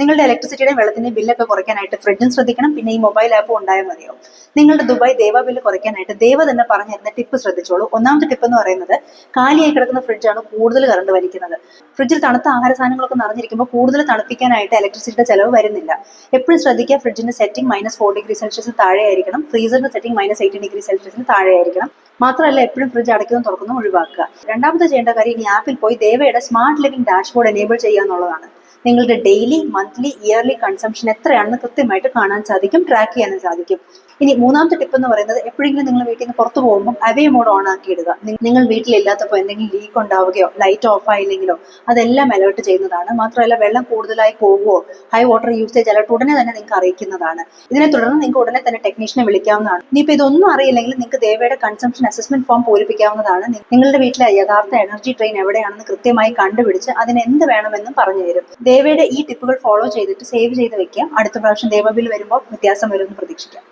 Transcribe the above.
നിങ്ങളുടെ ഇലക്ട്രിസിറ്റിയുടെ വെള്ളത്തിന്റെ ബില്ലൊക്കെ കുറയ്ക്കാനായിട്ട് ഫ്രിഡ്ജും ശ്രദ്ധിക്കണം. പിന്നെ ഈ മൊബൈൽ ആപ്പ് ഉണ്ടായാൽ മതിയോ നിങ്ങളുടെ ദുബായ് ദേവ ബില്ല് കുറയ്ക്കാനായിട്ട് ദേവ തന്നെ പറഞ്ഞു തരുന്ന ടിപ്പ് ശ്രദ്ധിച്ചോളൂ. ഒന്നാമത്തെ ടിപ്പ് എന്ന് പറയുന്നത് കാലിയായി കിടക്കുന്ന ഫ്രിഡ്ജാണ് കൂടുതൽ കറണ്ട് വലിക്കുന്നത്. ഫ്രിഡ്ജിൽ തണുത്ത ആഹാര സാധനങ്ങളൊക്കെ നിറഞ്ഞിരിക്കുമ്പോൾ കൂടുതൽ തണുപ്പിക്കാനായിട്ട് ഇലക്ട്രിസിറ്റിയുടെ ചെലവ് വരുന്നില്ല. എപ്പോഴും ശ്രദ്ധിക്കുക ഫ്രിഡ്ജിന്റെ സെറ്റിംഗ് മൈനസ് ഫോർ ഡിഗ്രി സെൽഷ്യസിന് താഴെ ആയിരിക്കണം. ഫ്രീസറിന്റെ സെറ്റിംഗ് മൈനസ് എയ്റ്റീൻ ഡിഗ്രി സെൽഷ്യസിന് താഴെ ആയിരിക്കണം. മാത്രമല്ല എപ്പോഴും ഫ്രിഡ്ജ് അടയ്ക്കുന്നതും തുറക്കുന്നതും ഒഴിവാക്കുക. രണ്ടാമത് ചെയ്യേണ്ട കാര്യം ഈ ആപ്പിൽ പോയി ദേവയുടെ സ്മാർട്ട് ലിവിംഗ് ഡാഷ്ബോർഡ് എനേബിൾ ചെയ്യുക എന്നുള്ളതാണ്. നിങ്ങളുടെ ഡെയിലി മന്ത്ലി ഇയർലി കൺസംഷൻ എത്രയാണെന്ന് കൃത്യമായിട്ട് കാണാൻ സാധിക്കും ട്രാക്ക് ചെയ്യാനും സാധിക്കും. ഇനി മൂന്നാമത്തെ ടിപ്പ് എന്ന് പറയുന്നത് എപ്പോഴെങ്കിലും നിങ്ങൾ വീട്ടിൽ നിന്ന് പുറത്തു പോകുമ്പോൾ അവേ മോഡ് ഓൺ ആക്കി ഇടുക നിങ്ങൾ വീട്ടിലില്ലാത്തപ്പോൾ എന്തെങ്കിലും ലീക്ക് ഉണ്ടാവുകയോ ലൈറ്റ് ഓഫ് ആയില്ലെങ്കിലോ അതെല്ലാം അലേർട്ട് ചെയ്യുന്നതാണ്. മാത്രമല്ല വെള്ളം കൂടുതലായി പോകുമോ ഹൈ വാട്ടർ യൂസേജ് അലേർട്ട് ഉടനെ തന്നെ നിങ്ങൾക്ക് അറിയിക്കുന്നതാണ്. ഇതിനെ തുടർന്ന് നിങ്ങൾക്ക് ഉടനെ തന്നെ ടെക്നീഷ്യനെ വിളിക്കാവുന്നതാണ്. ഇനിയിപ്പോൾ ഇതൊന്നും അറിയില്ലെങ്കിൽ നിങ്ങൾക്ക് ദേവയുടെ കൺസംഷൻ അസസ്മെന്റ് ഫോം പൂരിപ്പിക്കാവുന്നതാണ്. നിങ്ങളുടെ വീട്ടിലെ യഥാർത്ഥ എനർജി ട്രെയിൻ എവിടെയാണെന്ന് കൃത്യമായി കണ്ടുപിടിച്ച് അതിന് എന്ത് വേണമെന്നും പറഞ്ഞു തരും. ദേവയുടെ ഈ ടിപ്പുകൾ ഫോളോ ചെയ്തിട്ട് സേവ് ചെയ്ത് വെക്കാം. അടുത്ത പ്രാവശ്യം ദേവ ബിൽ വരുമ്പോൾ വ്യത്യാസം വരുമെന്ന് പ്രതീക്ഷിക്കാം.